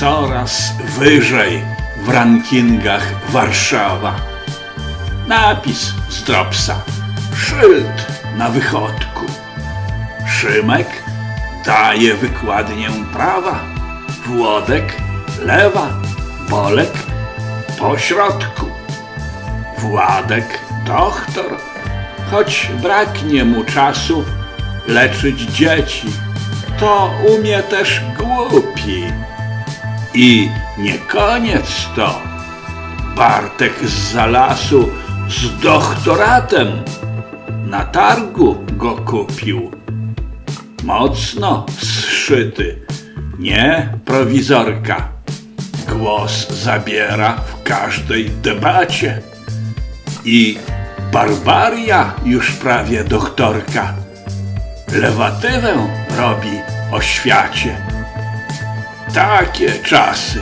coraz wyżej w rankingach Warszawa. Napis z dropsa, szyld na wychodku. Szymek daje wykładnię prawa, Włodek lewa, Bolek po środku. Władek doktor, choć braknie mu czasu leczyć dzieci, to umie też głupi. I nie koniec to. Bartek z lasu z doktoratem na targu go kupił. Mocno zszyty, nie prowizorka. Głos zabiera w każdej debacie. I Barbaria już prawie doktorka. Lewatywę robi o świacie. Takie czasy.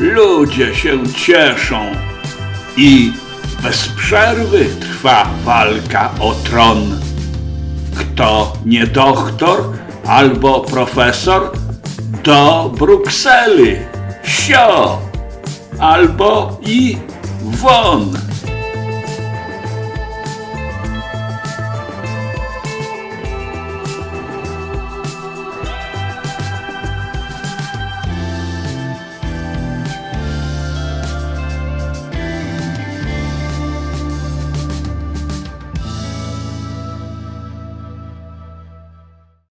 Ludzie się cieszą i bez przerwy trwa walka o tron. Kto nie doktor albo profesor, do Brukseli, sio, albo i won.